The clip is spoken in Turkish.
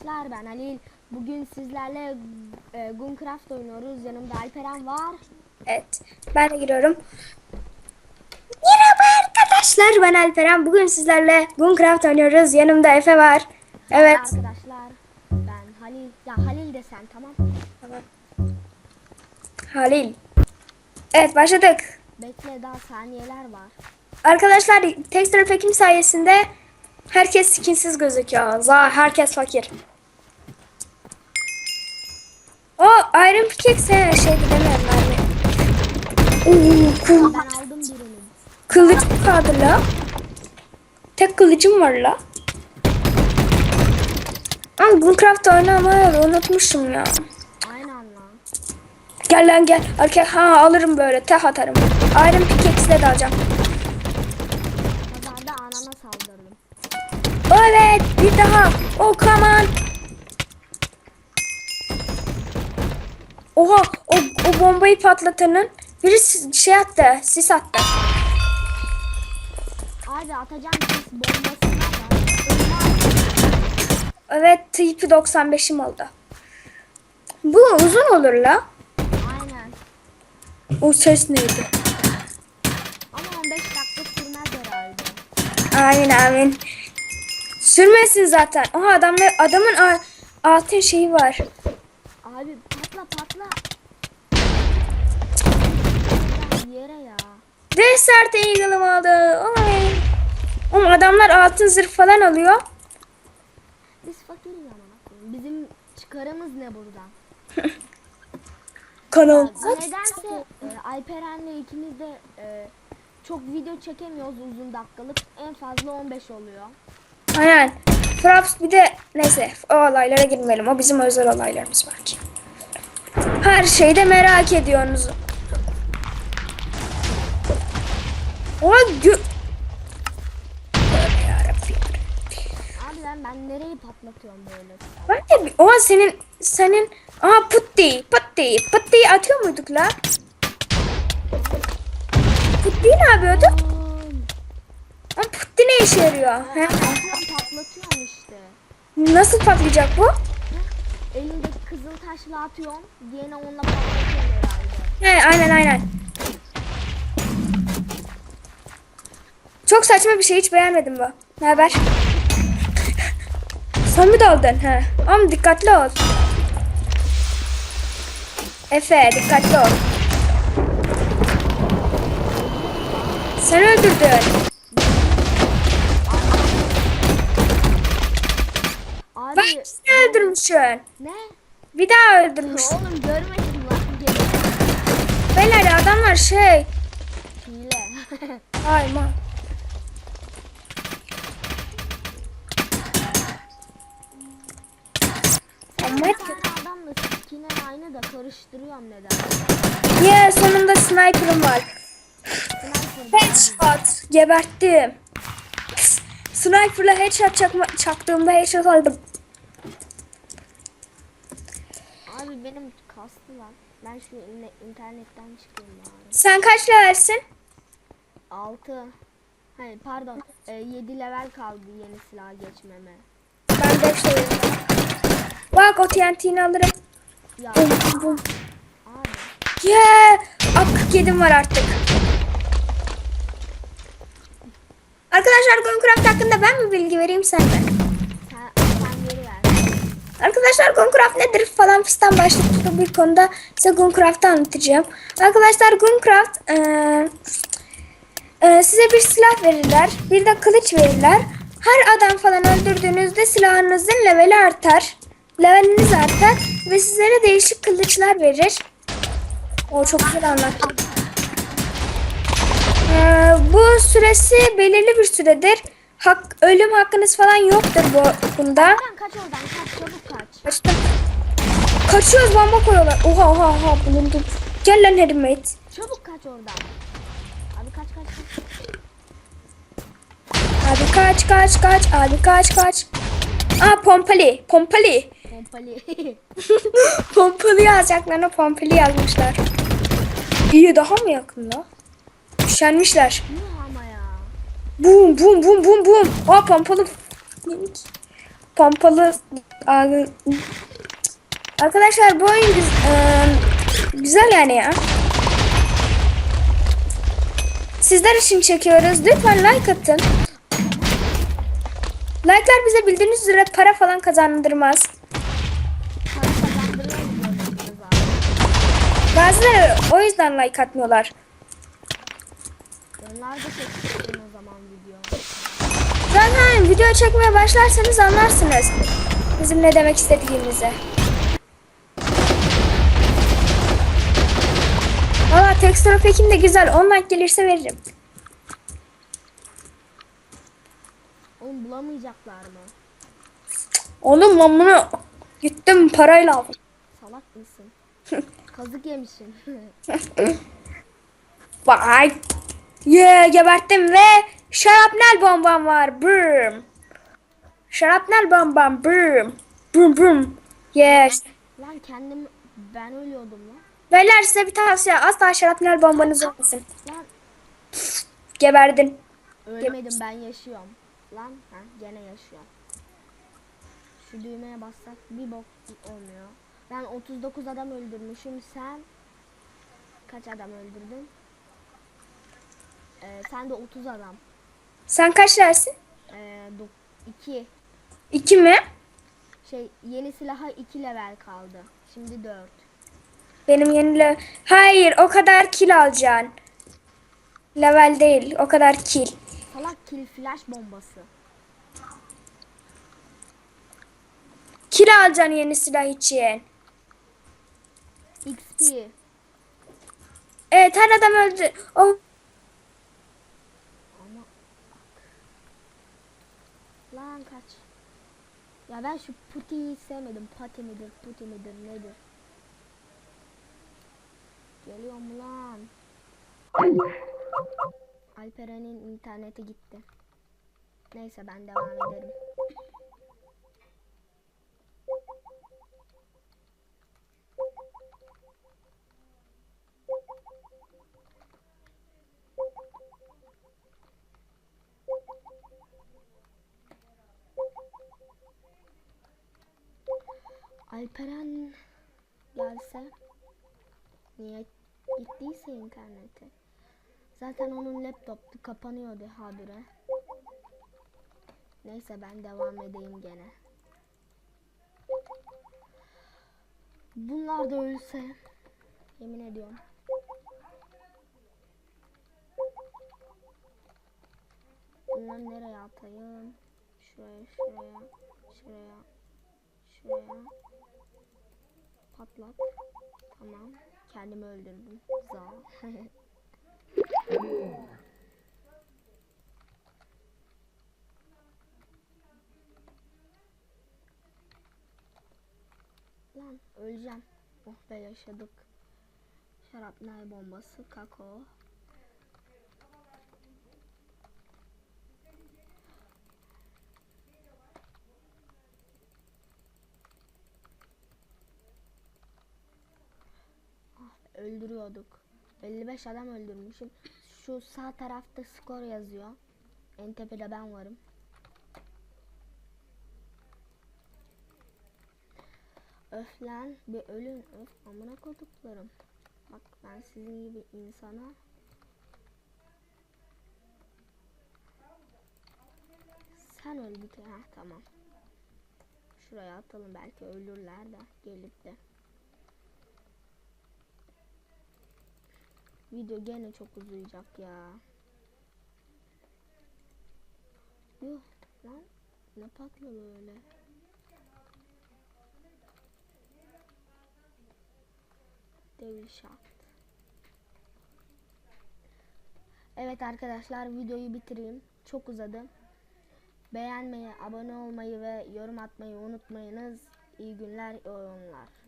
arkadaşlar ben Halil. Bugün sizlerle e, Guncraft oynuyoruz. Yanımda Alperen var. Evet. Ben de giriyorum. Merhaba arkadaşlar. Ben Alperen. Bugün sizlerle Minecraft oynuyoruz. Yanımda Efe var. Evet. Arkadaşlar ben Halil. Ya Halil de sen tamam. Halil. Evet başladık. Bekle daha saniyeler var. Arkadaşlar texture pack'im sayesinde herkes skinsiz gözüküyor. Za herkes fakir. O Iron Pickaxe he, şey demiyorum mermi. Oo, kıl, Ben kılıç kaldı la. Tek kılıcım var la. Ama Minecraft oynamayı unutmuşum ya. Aynı anla. Gel lan gel. Erkek ha alırım böyle. Tek atarım. Iron Pickaxe'le de alacağım. Pazarda anana saldırdım. Evet bir daha. Oh come on. Oha o, o bombayı patlatanın biri şey attı. Sis attı. Abi atacağım sis at. Evet tipi 95'im oldu. Bu uzun olur la. Aynen. O ses neydi? Ama 15 dakika sürmez herhalde. Amin amin. Sürmesin zaten. Oha adamlar adamın a- altın şeyi var. Abi Yere ya. Desert Eagle'ım aldı. Oley. Oğlum adamlar altın zırh falan alıyor. Biz fakiriz ama. Bizim çıkarımız ne buradan? Kanal. Nedense e, Alperen'le ikimiz de e, çok video çekemiyoruz uzun dakikalık. En fazla 15 oluyor. Aynen. Fraps bir de neyse o olaylara girmeyelim. O bizim özel olaylarımız belki. Her şeyi de merak ediyorsunuz. O gö... Abi ben, ben nereyi patlatıyorum böyle? Ben de bir... Oha senin... Senin... Aha putti, putti, putti atıyor muyduk la? Putti ne yapıyorduk? Oğlum, Ama putti ne işe yarıyor? He? Patlatıyorum patlatıyorum işte. Nasıl patlayacak bu? Elindeki kızıl taşla atıyorsun. Diğerine onunla patlatıyorsun herhalde. He, aynen aynen. Çok saçma bir şey hiç beğenmedim bu. Ne haber? Sen mi daldın? He. Ama dikkatli ol. Efe dikkatli ol. Sen öldürdün. Abi Bak sen öldürmüşsün. ne? Bir daha öldürmüşsün. Oğlum görmedim lan. Beyler adamlar şey. Hile. Ay ma. Adamla aynı da karıştırıyorum neden? ya sonunda sniper'ım var. Sniper Headshot. Geberttim. Sniper'la headshot çakma, çaktığımda headshot aldım. Abi benim kastı lan. Ben şu in- internetten çıkayım bari. Sen kaç levelsin? 6 Hayır pardon 7 level kaldı yeni silah geçmeme. Ben 5 levelim. Bak o TNT'ni alırım. Ya Bum bum. abi Yeah. Ak 47'm var artık. Arkadaşlar Minecraft hakkında ben mi bilgi vereyim sen mi? Arkadaşlar Minecraft nedir falan fistan başlıklı bir konuda size Minecraft'ı anlatacağım. Arkadaşlar Minecraft eee, eee, size bir silah verirler. Bir de kılıç verirler. Her adam falan öldürdüğünüzde silahınızın leveli artar. Leveliniz artar ve sizlere değişik kılıçlar verir. O çok güzel anlattım. Eee, bu süresi belirli bir süredir. Hak, ölüm hakkınız falan yoktur bu bunda. Kaç oradan kaç çabuk kaç. Kaçtım. Kaçıyoruz bomba koyuyorlar. Oha oha oha bulundum. Gel lan Herimate. Çabuk kaç oradan. Abi kaç kaç kaç. Abi kaç kaç kaç. Abi kaç kaç. Aa pompali. Pompali. Pompali. pompalı yazacaklarına pompali yazmışlar. İyi daha mı yakın la? Üşenmişler. Yuh ama ya. Bum bum bum bum bum. Aa pompalı. pompalı Arkadaşlar bu oyun güz- eee, güzel yani ya. Sizler için çekiyoruz. Lütfen like atın. Like'lar bize bildiğiniz üzere para falan kazandırmaz. Para kazandırıyor mu diyorsunuz abi? Bazıları o yüzden like atmıyorlar. Onlar da çeksin o zaman video. Zaten video çekmeye başlarsanız anlarsınız. Bizim ne demek istediğimizi. Valla texture pack'im de güzel. 10 like gelirse veririm. Oğlum bulamayacaklar mı? Oğlum ben bunu gittim parayla aldım. Salak mısın? Kazık yemişsin. Vay. Yeah, geberttim ve şarapnel bombam var. Boom. Şarapnel bombam. Boom. Boom boom. Yes. lan kendim ben ölüyordum lan. Beyler size bir tavsiye. Asla şarapnel bombanız olmasın. Lan Geberdin. ölmedim ben yaşıyorum. Lan ha gene yaşıyorum. Şu düğmeye bassak bir bok olmuyor. Ben 39 adam öldürmüşüm. Sen kaç adam öldürdün? Ee, sen de 30 adam. Sen kaç dersin? Ee, 2 İki mi? şey yeni silaha 2 level kaldı. Şimdi 4. Benim yenile... Hayır o kadar kill alacaksın. Level değil o kadar kill. Salak kill flash bombası. Kill alacaksın yeni silah için. XP. Evet her adam öldü. O Ama lan kaç. Ya ben şu Puti'yi sevmedim. Pati midir, Puti midir, nedir? Geliyor mu lan? Alperen'in interneti gitti. Neyse ben devam ederim. Alperen gelse niye gittiyse internete. Zaten onun laptopu kapanıyordu habire. Neyse ben devam edeyim gene. Bunlar da ölse yemin ediyorum. Bunları nereye atayım? Şuraya, şuraya, şuraya, şuraya. Patlat. Tamam. Kendimi öldürdüm. Za. Lan öleceğim. Oh be yaşadık. Şarapnel bombası, kakao. Öldürüyorduk. 55 adam öldürmüşüm. Şu sağ tarafta skor yazıyor. En tepede ben varım. Öf lan bir ölün öf amına koduklarım. Bak ben sizin gibi insana Sen öl bir kere. Heh, tamam. Şuraya atalım belki ölürler de gelip de. Video gene çok uzayacak ya. Yuh lan ne patladı öyle. Devil Shaft. Evet arkadaşlar videoyu bitireyim. Çok uzadı. Beğenmeyi, abone olmayı ve yorum atmayı unutmayınız. İyi günler, iyi oyunlar.